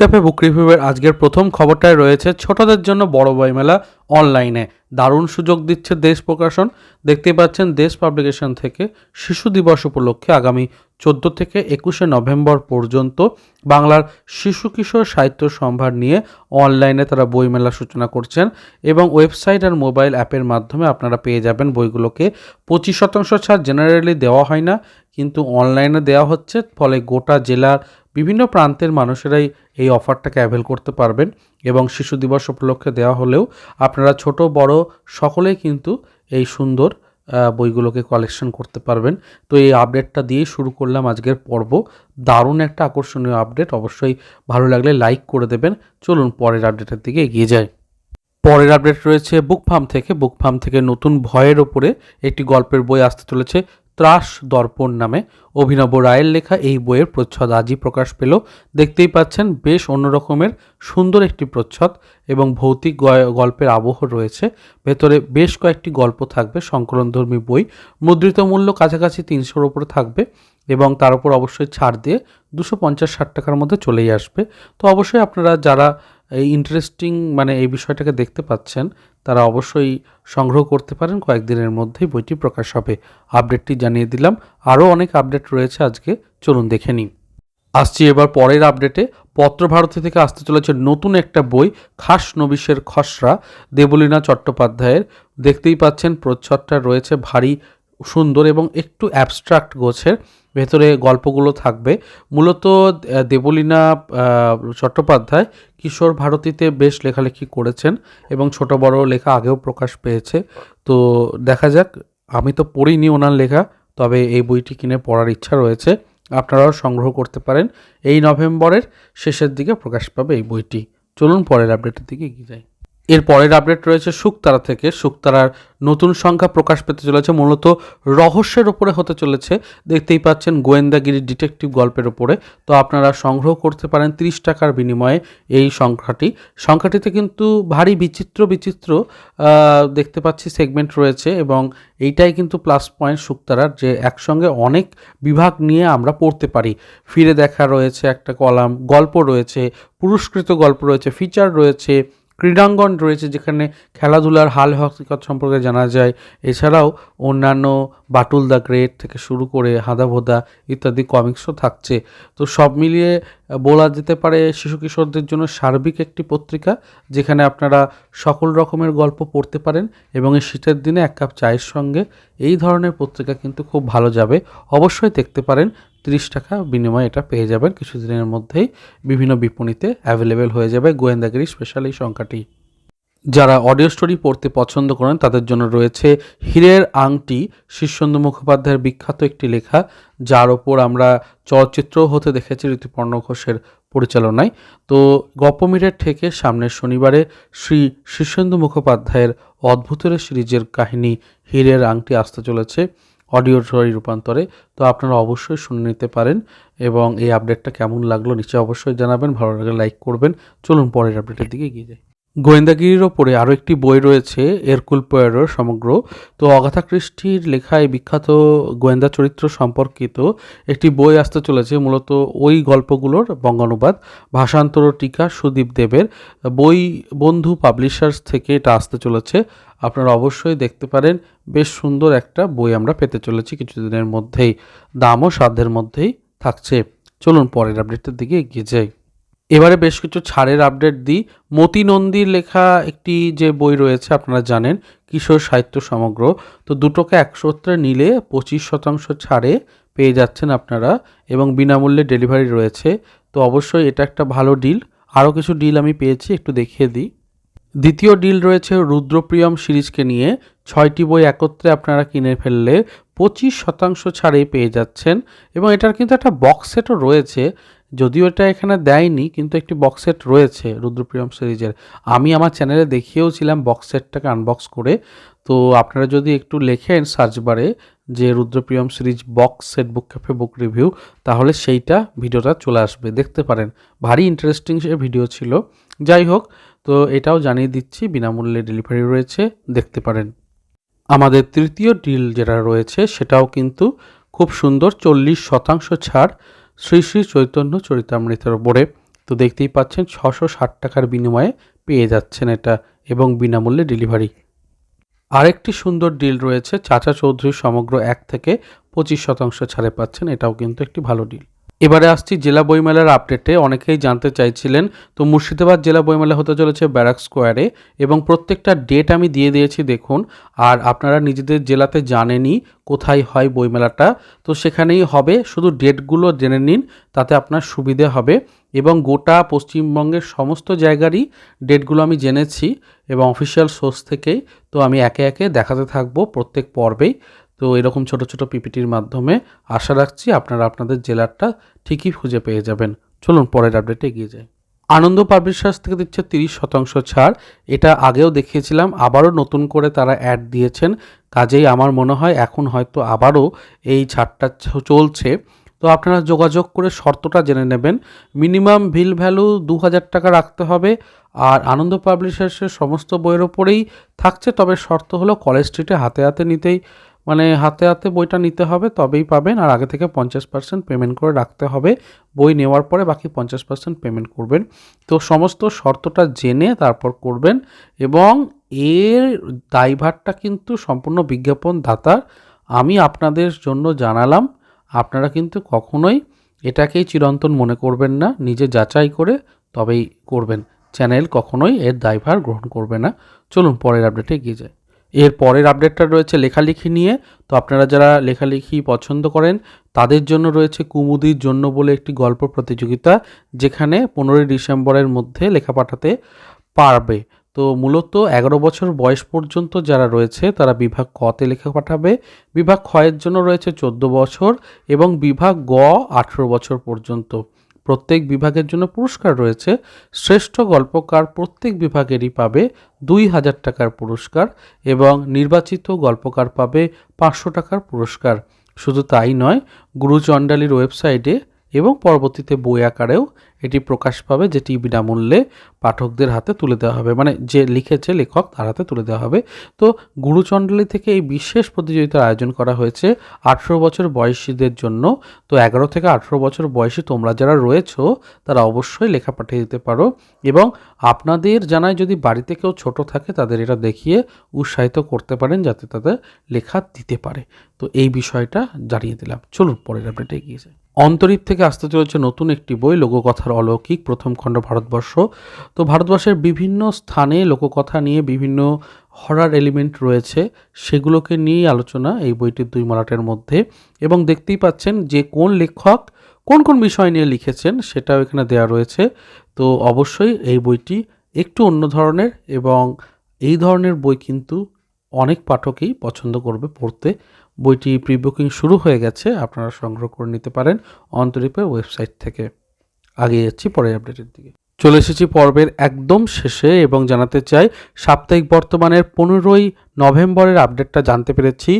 Cafe বুক রিভিউয়ের আজকের প্রথম খবরটায় রয়েছে ছোটদের জন্য বড় বইমেলা অনলাইনে। দারুণ সুযোগ দিচ্ছে দেশ প্রকাশন। দেখতেই পাচ্ছেন, দেশ পাবলিকেশন থেকে শিশু দিবস উপলক্ষে আগামী চোদ্দ থেকে একুশে নভেম্বর পর্যন্ত বাংলার শিশু কিশোর সাহিত্য সম্ভার নিয়ে অনলাইনে তারা বইমেলা সূচনা করছেন এবং ওয়েবসাইট আর মোবাইল অ্যাপের মাধ্যমে আপনারা পেয়ে যাবেন বইগুলোকে। পঁচিশ শতাংশ ছাড় জেনারেলি দেওয়া হয় না, কিন্তু অনলাইনে দেওয়া হচ্ছে, ফলে গোটা জেলার বিভিন্ন প্রান্তের মানুষেরাই এই অফারটাকে অ্যাভেল করতে পারবেন এবং শিশু দিবস উপলক্ষে দেওয়া হলেও আপনারা ছোট, বড় সকলেই কিন্তু এই সুন্দর বইগুলোকে কালেকশন করতে পারবেন। তো এই আপডেটটা দিয়েই শুরু করলাম আজকের পর্ব। দারুণ একটা আকর্ষণীয় আপডেট অবশ্যই ভালো লাগলে লাইক করে দেবেন। চলুন পরের আপডেটের দিকে এগিয়ে যাই। পরের আপডেট রয়েছে বুক ফার্ম থেকে। বুক ফার্ম থেকে নতুন ভয়ের ওপরে একটি গল্পের বই আসতে চলেছে। ত্রাস দর্পণ নামে অভিনব রায়ের লেখা এই বইয়ের প্রচ্ছদ আজই প্রকাশ পেল। দেখতেই পাচ্ছেন বেশ অন্যরকমের সুন্দর একটি প্রচ্ছদ এবং ভৌতিক গল্পের আবহ রয়েছে। ভেতরে বেশ কয়েকটি গল্প থাকবে, সংকলনধর্মী বই। মুদ্রিত মূল্য কাছাকাছি তিনশোর ওপরে থাকবে এবং তার উপর অবশ্যই ছাড় দিয়ে দুশো পঞ্চাশ ষাট টাকার মধ্যে চলেই আসবে। তো অবশ্যই আপনারা যারা এই ইন্টারেস্টিং মানে এই বিষয়টাকে দেখতে পাচ্ছেন, তারা অবশ্যই সংগ্রহ করতে পারেন, কয়েকদিনের মধ্যেই বইটি প্রকাশ হবে। আপডেটটি জানিয়ে দিলাম, আরও অনেক আপডেট রয়েছে আজকে, চলুন দেখে নিই। আসছি এবার পরের আপডেটে পত্রভারতী থেকে আসতে চলেছে নতুন একটা বই, খাস নবিশের খসড়া, দেবলীনা চট্টোপাধ্যায়ের। দেখতেই পাচ্ছেন, প্রচ্ছদটা রয়েছে ভারী, সুন্দর এবং একটু অ্যাবস্ট্রাক্ট গোছের। ভেতরে গল্পগুলো থাকবে। মূলত দেবলীনা চট্টোপাধ্যায় কিশোর ভারতীতে বেশ লেখালেখি করেছেন এবং ছোট বড় লেখা আগেও প্রকাশ পেয়েছে। তো দেখা যাক, আমি তো পড়িনি ওনার লেখা, তবে এই বইটি কিনে পড়ার ইচ্ছা রয়েছে। আপনারাও সংগ্রহ করতে পারেন। এই নভেম্বরের শেষের দিকে প্রকাশ পাবে এই বইটি। চলুন পরের আপডেটের দিকে এগিয়ে যাই। এর পরের আপডেট রয়েছে শুকতারা থেকে। শুকতারার নতুন সংখ্যা প্রকাশ পেতে চলেছে, মূলত রহস্যের ওপরে হতে চলেছে। দেখতেই পাচ্ছেন গোয়েন্দাগিরি ডিটেকটিভ গল্পের ওপরে তো আপনারা সংগ্রহ করতে পারেন তিরিশ টাকার বিনিময়ে এই সংখ্যাটি। সংখ্যাটিতে কিন্তু ভারী বিচিত্র বিচিত্র দেখতে পাচ্ছি সেগমেন্ট রয়েছে এবং এইটাই কিন্তু প্লাস পয়েন্ট শুক্তারার যে একসঙ্গে অনেক বিভাগ নিয়ে আমরা পড়তে পারি। ফিরে দেখা রয়েছে একটা কলাম, গল্প রয়েছে, পুরস্কৃত গল্প রয়েছে ফিচার রয়েছে ক্রীড়াঙ্গন রয়েছে যেখানে খেলাধুলার হাল হকিকত সম্পর্কে জানা যায়। এছাড়াও অন্যান্য বাটুল দ্য গ্রেট থেকে শুরু করে হাদা ভোদা ইত্যাদি কমিক্সও থাকছে। তো সব মিলিয়ে বলা যেতে পারে শিশু কিশোরদের জন্য সার্বিক একটি পত্রিকা যেখানে আপনারা সকল রকমের গল্প পড়তে পারেন এবং এই শীতের দিনে এক কাপ চায়ের সঙ্গে এই ধরনের পত্রিকা কিন্তু খুব ভালো যাবে। অবশ্যই দেখতে পারেন তিরিশ টাকা বিনিময়ে এটা পেয়ে যাবেন। কিছুদিনের মধ্যেই বিভিন্ন বিপণিতে অ্যাভেলেবেল হয়ে যাবে গোয়েন্দাগিরি স্পেশাল এই সংখ্যাটি। যারা অডিও স্টোরি পড়তে পছন্দ করেন, তাদের জন্য রয়েছে হীরের আংটি। শীর্ষেন্দু মুখোপাধ্যায়ের বিখ্যাত একটি লেখা, যার ওপর আমরা চলচ্চিত্রও হতে দেখেছি ঋতুপর্ণ ঘোষের পরিচালনায়। তো গপ্পমীরের থেকে সামনের শনিবারে শ্রী শীর্ষেন্দু মুখোপাধ্যায়ের অদ্ভুতের সিরিজের কাহিনী, হীরের আংটি আসতে চলেছে। অডিও স্টোরি রূপান্তরে, তো আপনারা অবশ্যই শুনে নিতে পারেন এবং এই আপডেটটা কেমন লাগল নিচে অবশ্যই জানাবেন, ভালো লাগলে লাইক করবেন। চলুন পরের আপডেটের দিকে এগিয়ে যাই। গোয়েন্দাগিরির ওপরে আরও একটি বই রয়েছে, এরকুল পোয়ারোর সমগ্র। তো অগাথা ক্রিস্টির লেখায় বিখ্যাত গোয়েন্দা চরিত্র সম্পর্কিত একটি বই আসতে চলেছে, মূলত ওই গল্পগুলোর বঙ্গানুবাদ। ভাষান্তর টিকা সুদীপ দেবের। বই বন্ধু পাবলিশার্স থেকে এটা আসতে চলেছে। আপনারা অবশ্যই দেখতে পারেন, বেশ সুন্দর একটা বই আমরা পেতে চলেছি কিছুদিনের মধ্যেই। দামও সাধ্যের মধ্যেই থাকছে। চলুন পরের আপডেটের দিকে এগিয়ে যাই। এবারে বেশ কিছু ছাড়ের আপডেট দিই। মতি নন্দীর লেখা একটি যে বই রয়েছে, আপনারা জানেন, কিশোর সাহিত্য সমগ্র। তো দুটোকে একসত্রে নিলে পঁচিশ শতাংশ ছাড়ে পেয়ে যাচ্ছেন আপনারা এবং বিনামূল্যে ডেলিভারি রয়েছে। তো অবশ্যই এটা একটা ভালো ডিল আরও কিছু ডিল আমি পেয়েছি, একটু দেখিয়ে দিই। দ্বিতীয় ডিল রয়েছে রুদ্রপ্রিয়ম সিরিজকে নিয়ে। ছয়টি বই একত্রে আপনারা কিনে ফেললে পঁচিশ শতাংশ ছাড়ে পেয়ে যাচ্ছেন এবং এটার কিন্তু একটা বক্স সেটও রয়েছে। যদিও এটা এখানে দেয়নি, কিন্তু একটি বক্স সেট রয়েছে রুদ্রপ্রিয়ম সিরিজের। আমি আমার চ্যানেলে দেখিয়েওছিলাম বক্স সেটটাকে আনবক্স করে। তো আপনারা যদি একটু লেখেন সার্চ বারে যে Rudrapriyam series box set book cafe book review তাহলে সেইটা ভিডিওটা চলে আসবে, দেখতে পারেন। ভারী ইন্টারেস্টিং সে ভিডিও ছিল। যাই হোক, তো এটাও জানিয়ে দিচ্ছি, বিনামূল্যে ডেলিভারি রয়েছে, দেখতে পারেন। আমাদের তৃতীয় ডিল যেটা রয়েছে, সেটাও কিন্তু খুব সুন্দর, চল্লিশ শতাংশ ছাড়। শ্রী শ্রী চৈতন্য চরিতামৃতের ওপরে তো দেখতেই পাচ্ছেন, ছশো ষাট টাকার বিনিময়ে পেয়ে যাচ্ছেন এটা এবং বিনামূল্যে ডেলিভারি। আরেকটি সুন্দর ডিল রয়েছে, চাচা চৌধুরীর সমগ্র এক থেকে পঁচিশ শতাংশ ছাড়ে পাচ্ছেন, এটাও কিন্তু একটি ভালো ডিল। এবারে আসছি জেলা বইমেলার আপডেটে। অনেকেই জানতে চাইছিলেন, তো মুর্শিদাবাদ জেলা বইমেলা হতে চলেছে ব্যারাক স্কোয়ারে এবং প্রত্যেকটা ডেট আমি দিয়ে দিয়েছি, দেখুন। আর আপনারা নিজেদের জেলাতে জানেনই কোথায় হয় বইমেলাটা। তো সেখানেই হবে, শুধু ডেটগুলো জেনে নিন, তাতে আপনার সুবিধে হবে। এবং গোটা পশ্চিমবঙ্গের সমস্ত জায়গারই ডেটগুলো আমি জেনেছি, এবং অফিসিয়াল সোর্স থেকেই। তো আমি একে একে দেখাতে থাকব প্রত্যেক পর্বেই। তো এরকম ছোট ছোট পিপিটির মাধ্যমে আশা রাখছি আপনারা আপনাদের জেলারটা ঠিকই খুঁজে পেয়ে যাবেন। চলুন পরের আপডেটে এগিয়ে যাই। আনন্দ পাবলিশার্স থেকে দিচ্ছে তিরিশ শতাংশ ছাড়। এটা আগেও দেখিয়েছিলাম, আবারও নতুন করে তারা অ্যাড দিয়েছেন। কাজেই আমার মনে হয় এখন হয়তো আবারও এই ছাড়টা চলছে। তো আপনারা যোগাযোগ করে শর্তটা জেনে নেবেন। মিনিমাম বিল ভ্যালু দু হাজার টাকা রাখতে হবে আর আনন্দ পাবলিশার্সের সমস্ত বইয়ের ওপরেই থাকছে, তবে শর্ত হলো কলেজ স্ট্রিটে হাতে হাতে নিতেই। মানে হাতে হাতে বইটা নিতে হবে, তবেই পাবেন। আর আগে থেকে পঞ্চাশ পার্সেন্ট পেমেন্ট করে রাখতে হবে। বই নেওয়ার পরে বাকি পঞ্চাশ পার্সেন্ট পেমেন্ট করবেন। তো সমস্ত শর্তটা জেনে তারপর করবেন। এবং এর দায়ভারটা কিন্তু সম্পূর্ণ বিজ্ঞাপন দাতার। আমি আপনাদের জন্য জানালাম। আপনারা কিন্তু কখনোই এটাকেই চিরন্তন মনে করবেন না। নিজে যাচাই করে তবেই করবেন। চ্যানেল কখনোই এর দায়ভার গ্রহণ করবে না। চলুন পরের আপডেটে এগিয়ে যাই। এর পরের আপডেটটা রয়েছে লেখালেখি নিয়ে। তো আপনারা যারা লেখালেখি পছন্দ করেন, তাদের জন্য রয়েছে কুমুদির জন্য বলে একটি গল্প প্রতিযোগিতা, যেখানে পনেরোই ডিসেম্বরের মধ্যে লেখা পাঠাতে পারবে। তো মূলত এগারো বছর বয়স পর্যন্ত যারা রয়েছে, তারা বিভাগ কতে লেখা পাঠাবে। বিভাগ ক্ষয়ের জন্য রয়েছে চোদ্দ বছর এবং বিভাগ গ আঠেরো বছর পর্যন্ত। প্রত্যেক বিভাগের জন্য পুরস্কার রয়েছে। শ্রেষ্ঠ গল্পকার প্রত্যেক বিভাগেরই পাবে দুই হাজার টাকার পুরস্কার এবং নির্বাচিত গল্পকার পাবে পাঁচশো টাকার পুরস্কার। শুধু তাই নয় গুরু চণ্ডালির ওয়েবসাইটে এবং পরবর্তীতে বই আকারেও এটি প্রকাশ পাবে যেটি বিনামূল্যে পাঠকদের হাতে তুলে দেওয়া হবে। মানে যে লিখেছে লেখক, তার হাতে তুলে দেওয়া হবে। তো গুরুচণ্ডালী থেকে এই বিশেষ প্রতিযোগিতার আয়োজন করা হয়েছে আঠেরো বছর বয়সীদের জন্য। তো এগারো থেকে আঠেরো বছর বয়সী তোমরা যারা রয়েছো, তারা অবশ্যই লেখা পাঠিয়ে দিতে পারো। এবং আপনাদের জানায় যদি বাড়িতে কেউ ছোট থাকে, তাদের এটা দেখিয়ে উৎসাহিত করতে পারেন, যাতে তাদের লেখা দিতে পারে। তো এই বিষয়টা জানিয়ে দিলাম। চলুন পরের আপডেটে এগিয়ে যাই। অন্তরীপ থেকে আসতে চলেছে নতুন একটি বই, লোককথার অলৌকিক, প্রথম খণ্ড ভারতবর্ষ। তো ভারতবর্ষের বিভিন্ন স্থানে লোককথা নিয়ে বিভিন্ন হরার এলিমেন্ট রয়েছে, সেগুলোকে নিয়েই আলোচনা এই বইটির দুই মলাটের মধ্যে। এবং দেখতেই পাচ্ছেন যে কোন লেখক কোন কোন বিষয় নিয়ে লিখেছেন সেটাও এখানে দেওয়া রয়েছে। তো অবশ্যই এই বইটি একটু অন্য ধরনের এবং এই ধরনের বই কিন্তু অনেক পাঠকই পছন্দ করবে পড়তে। বইটি প্রি বুকিং শুরু হয়ে গেছে, আপনারা সংগ্রহ করে নিতে পারেন অন্তরীপের ওয়েবসাইট থেকে। আগে যাচ্ছি পরের আপডেটের দিকে। চলে এসেছি পর্বের একদম শেষে এবং জানাতে চাই, সাপ্তাহিক বর্তমানের পনেরোই নভেম্বরের আপডেটটা জানতে পেরেছি।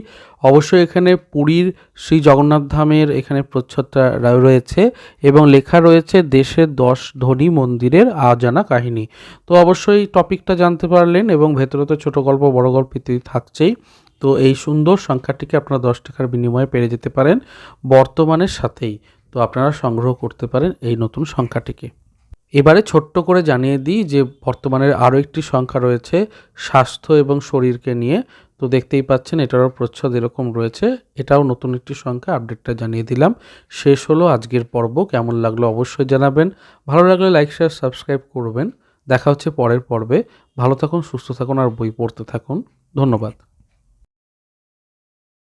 অবশ্যই এখানে পুরীর শ্রী জগন্নাথ ধামের এখানে প্রচ্ছদটা রয়েছে এবং লেখা রয়েছে, দেশের দশ ধনী মন্দিরের আজানা কাহিনী। তো অবশ্যই টপিকটা জানতে পারলেন এবং ভেতরে তো ছোটো গল্প, বড় গল্প ইত্যাদি থাকছেই। তো এই সুন্দর সংখ্যাটিকে আপনারা দশ টাকার বিনিময়ে পেরে যেতে পারেন বর্তমানের সাথেই। তো আপনারা সংগ্রহ করতে পারেন এই নতুন সংখ্যাটিকে। এবারে ছোট্ট করে জানিয়ে দিই যে বর্তমানের আরও একটি সংখ্যা রয়েছে স্বাস্থ্য এবং শরীরকে নিয়ে। তো দেখতেই পাচ্ছেন এটারও প্রচ্ছদ এরকম রয়েছে, এটাও নতুন একটি সংখ্যা, আপডেটটা জানিয়ে দিলাম। শেষ হলো আজকের পর্ব, কেমন লাগল অবশ্যই জানাবেন। ভালো লাগলে লাইক, শেয়ার, সাবস্ক্রাইব করবেন। দেখা হচ্ছে পরের পর্বে। ভালো থাকুন, সুস্থ থাকুন আর বই পড়তে থাকুন। ধন্যবাদ।